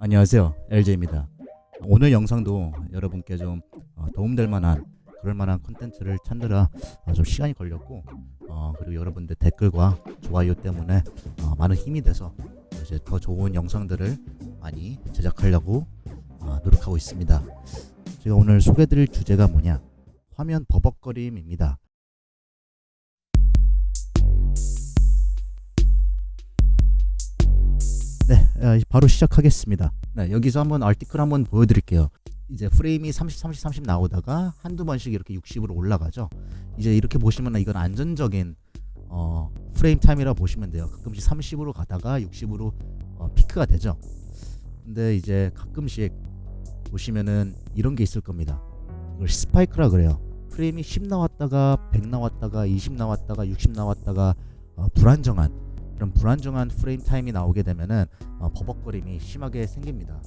안녕하세요. LJ입니다. 오늘 영상도 여러분께 좀 어, 도움될 만한 그럴 만한 콘텐츠를 찾느라 어, 좀 시간이 걸렸고 어, 그리고 여러분들 댓글과 좋아요 때문에 어, 많은 힘이 돼서 이제 더 좋은 영상들을 많이 제작하려고 어, 노력하고 있습니다. 제가 오늘 소개드릴 주제가 뭐냐? 화면 버벅거림입니다. 네, 어, 바로 시작하겠습니다. 네, 여기서 한번 아티클 한번 보여드릴게요. 이제 프레임이 30, 30, 30 나오다가 한두 번씩 이렇게 60으로 올라가죠. 이제 이렇게 보시면 이건 안전적인 어, 프레임 타임이라 고 보시면 돼요. 가끔씩 30으로 가다가 60으로 어, 피크가 되죠. 근데 이제 가끔씩 보시면은 이런 게 있을 겁니다. 이걸 스파이크라 그래요. 프레임이 10 나왔다가 100 나왔다가 20 나왔다가 60 나왔다가 어, 불안정한 이런 불안정한 프레임 타임이 나오게 되면은 어, 버벅거림이 심하게 생깁니다.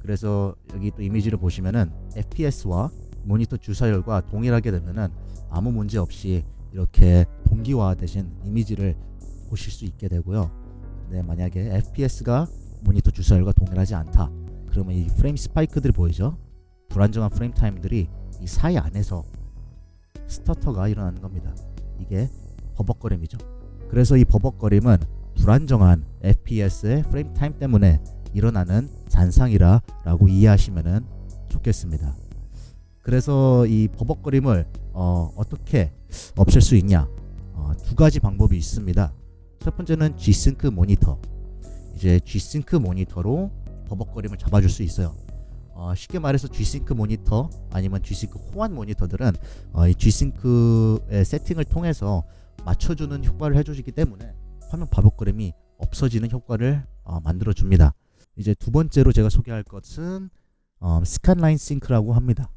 그래서 여기 또 이미지를 보시면은 FPS와 모니터 주사열과 동일하게 되면은 아무 문제 없이 이렇게 동기화 되신 이미지를 보실 수 있게 되고요. 근데 만약에 FPS가 모니터 주사열과 동일하지 않다. 그러면 이 프레임 스파이크들이 보이죠? 불안정한 프레임 타임들이 이 사이 안에서 스터터가 일어나는 겁니다. 이게 버벅거림이죠. 그래서 이 버벅거림은 불안정한 FPS의 프레임 타임 때문에 일어나는 잔상이라라고 이해하시면 좋겠습니다. 그래서 이 버벅거림을 어, 어떻게 없앨 수 있냐? 어, 두 가지 방법이 있습니다. 첫 번째는 G-Sync 모니터. 이제 G-Sync 모니터로 버벅거림을 잡아줄 수 있어요. 어, 쉽게 말해서 G-Sync 모니터 아니면 G-Sync 호환 모니터들은 어, 이 G-Sync의 세팅을 통해서 맞춰주는 효과를 해주시기 때문에 화면 버벅거림이 없어지는 효과를 어, 만들어 줍니다. 이제 두 번째로 제가 소개할 것은 어, 스칸라인 싱크라고 합니다.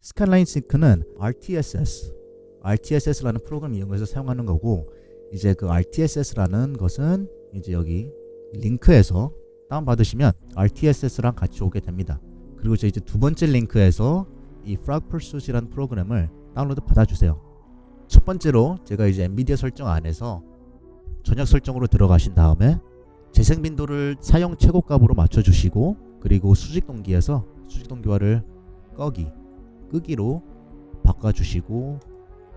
스칸라인 싱크는 RTSS, RTSS라는 프로그램 이용해서 사용하는 거고 이제 그 RTSS라는 것은 이제 여기 링크에서 다운 받으시면 RTSS랑 같이 오게 됩니다. 그리고 이제 두 번째 링크에서 이 Frog Pursuit이라는 프로그램을 다운로드 받아주세요. 첫 번째로 제가 이제 엔비디아 설정 안에서 전역 설정으로 들어가신 다음에 재생 빈도를 사용 최고값으로 맞춰주시고 그리고 수직 동기에서 수직 동기화를 꺼기 끄기로 바꿔주시고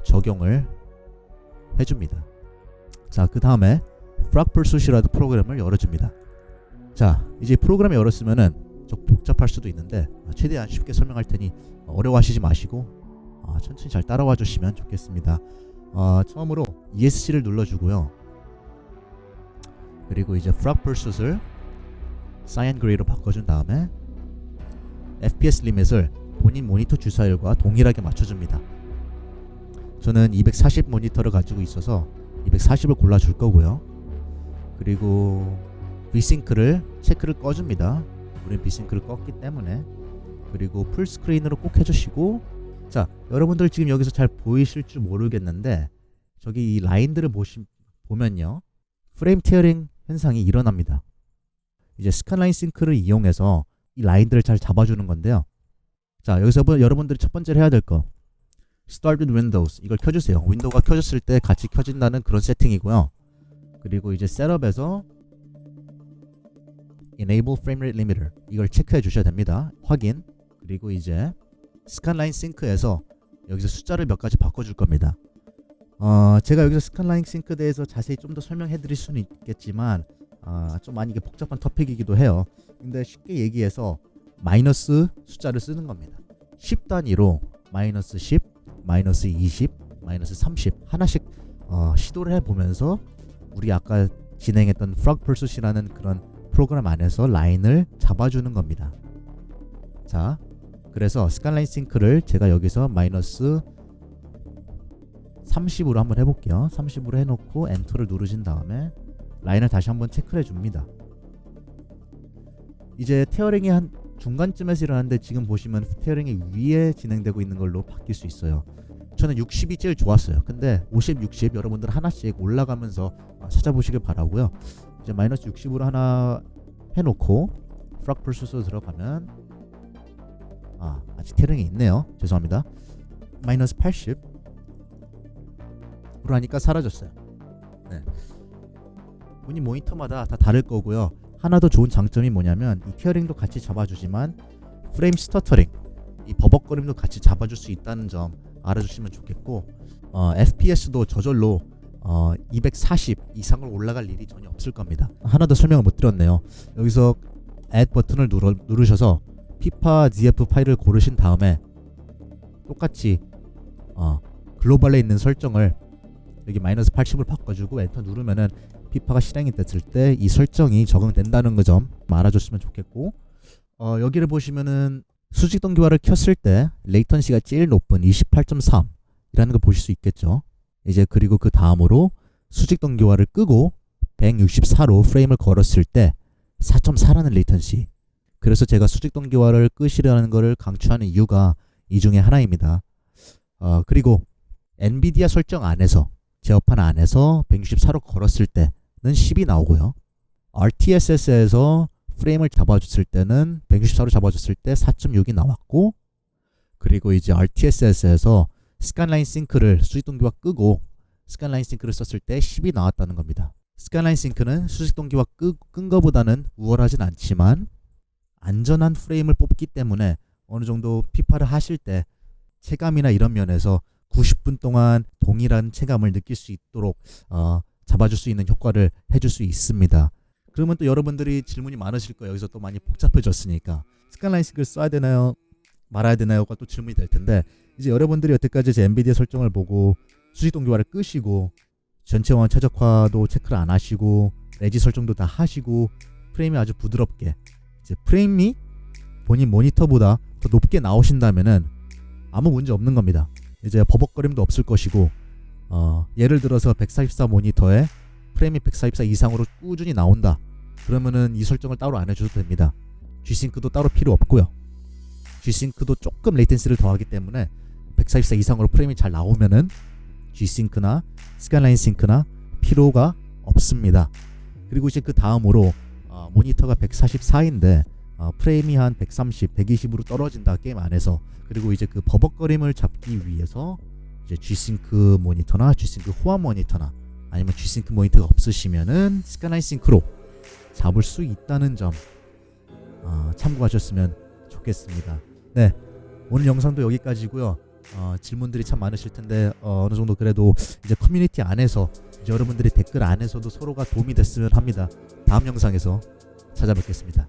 적용을 해줍니다. 자, 그 다음에 Frog Pursuit이라는 프로그램을 열어줍니다. 자, 이제 프로그램을 열었으면은 좀 복잡할 수도 있는데 최대한 쉽게 설명할 테니 어려워하시지 마시고 어, 천천히 잘 따라와 주시면 좋겠습니다. 어, 처음으로 ESC를 눌러주고요. 그리고 이제 Frog Pursuit을 Cyan Gray로 바꿔준 다음에 FPS 리밋을 본인 모니터 주사율과 동일하게 맞춰줍니다. 저는 240 모니터를 가지고 있어서 240을 골라줄 거고요. 그리고 Vsync를 체크를 꺼줍니다. 우린 Vsync를 껐기 때문에 그리고 풀스크린으로 꼭 해주시고 자 여러분들 지금 여기서 잘 보이실 줄 모르겠는데 저기 이 라인들을 보시, 보면요 프레임 테어링 현상이 일어납니다. 이제 스칸라인 싱크를 이용해서 이 라인들을 잘 잡아주는 건데요. 자 여기서 보- 여러분들이 첫 번째로 해야 될 거 Start with Windows 이걸 켜주세요. 윈도우가 켜졌을 때 같이 켜진다는 그런 세팅이고요. 그리고 이제 셋업에서 Enable Frame Rate Limiter 이걸 체크해 주셔야 됩니다. 확인 그리고 이제 스칸라인 싱크에서 여기서 숫자를 몇 가지 바꿔줄 겁니다. 어, 제가 여기서 스칸라인 싱크에 대해서 자세히 좀 더 설명해 드릴 수는 있겠지만 아, 좀 많이 이게 복잡한 토픽이기도 해요. 근데 쉽게 얘기해서 마이너스 숫자를 쓰는 겁니다. 10 단위로 마이너스 10, 마이너스 20, 마이너스 30 하나씩 어, 시도를 해보면서 우리 아까 진행했던 Frog Pursuit이라는 그런 프로그램 안에서 라인을 잡아주는 겁니다. 자, 그래서 스칸라인 싱크를 제가 여기서 마이너스 30으로 한번 해볼게요. 30으로 해놓고 엔터를 누르신 다음에 라인을 다시 한번 체크를 해줍니다. 이제 테어링이 한 중간쯤에서 일어나는데 지금 보시면 테어링이 위에 진행되고 있는 걸로 바뀔 수 있어요. 저는 60이 제일 좋았어요. 근데 50, 60 여러분들 하나씩 올라가면서 어, 찾아보시길 바라고요. 이제 마이너스 60으로 하나 해놓고 프락 풀수스 들어가면 아 아직 테어링이 있네요. 죄송합니다. 마이너스 80 으로 하니까 사라졌어요. 네. 본인 모니터마다 다 다를 거고요. 하나 더 좋은 장점이 뭐냐면 이 티어링도 같이 잡아주지만 프레임 스터터링 이 버벅거림도 같이 잡아줄 수 있다는 점 알아주시면 좋겠고 어, FPS도 저절로 어, 240 이상으로 올라갈 일이 전혀 없을 겁니다. 하나 더 설명을 못 드렸네요. 여기서 add 버튼을 누르, 누르셔서 피파 ZF 파일을 고르신 다음에 똑같이 어, 글로벌에 있는 설정을 여기 마이너스 80을 바꿔주고 엔터 누르면은 피파가 실행이 됐을 때 이 설정이 적용된다는 그 점 알아줬으면 좋겠고 어, 여기를 보시면은 수직 동기화를 켰을 때 레이턴시가 제일 높은 28.3이라는 걸 보실 수 있겠죠. 이제 그리고 그 다음으로 수직 동기화를 끄고 164로 프레임을 걸었을 때 4.4라는 레이턴시. 그래서 제가 수직 동기화를 끄시라는 것을 강추하는 이유가 이 중에 하나입니다. 어, 그리고 엔비디아 설정 안에서 제어판 안에서 164로 걸었을 때는 10이 나오고요. RTSS에서 프레임을 잡아줬을 때는 164로 잡아줬을 때 4.6이 나왔고 그리고 이제 RTSS에서 스칸라인 싱크를 수직 동기화 끄고 스칸라인 싱크를 썼을 때 10이 나왔다는 겁니다. 스칸라인 싱크는 수직 동기화 끄, 끈 거보다는 우월하진 않지만 안전한 프레임을 뽑기 때문에 어느 정도 피파를 하실 때 체감이나 이런 면에서 90분 동안 동일한 체감을 느낄 수 있도록 어, 잡아줄 수 있는 효과를 해줄 수 있습니다. 그러면 또 여러분들이 질문이 많으실 거예요. 여기서 또 많이 복잡해졌으니까 싱크를 써야 되나요? 말아야 되나요?가 또 질문이 될 텐데 이제 여러분들이 여태까지 제 엔비디아 설정을 보고 수직 동기화를 끄시고 전체 원 최적화도 체크를 안 하시고 레지 설정도 다 하시고 프레임이 아주 부드럽게 이제 프레임이 본인 모니터보다 더 높게 나오신다면은 아무 문제 없는 겁니다. 이제 버벅거림도 없을 것이고 어, 예를 들어서 144 모니터에 프레임이 144 이상으로 꾸준히 나온다. 그러면은 이 설정을 따로 안 해줘도 됩니다. G싱크도 따로 필요 없고요. G싱크도 조금 레이텐시를 더하기 때문에 144 이상으로 프레임이 잘 나오면은 G싱크나 스칸라인 싱크나 필요가 없습니다. 그리고 이제 그 다음으로 어, 모니터가 144인데 어, 프레임이 한 130, 120으로 떨어진다 게임 안에서 그리고 이제 그 버벅거림을 잡기 위해서 이제 G싱크 모니터나 G싱크 호환 모니터나 아니면 G싱크 모니터가 없으시면은 스카라인 싱크로 잡을 수 있다는 점 어, 참고하셨으면 좋겠습니다. 네 오늘 영상도 여기까지고요. 어, 질문들이 참 많으실 텐데 어, 어느 정도 그래도 이제 커뮤니티 안에서 여러분들이 댓글 안에서도 서로가 도움이 됐으면 합니다. 다음 영상에서 찾아뵙겠습니다.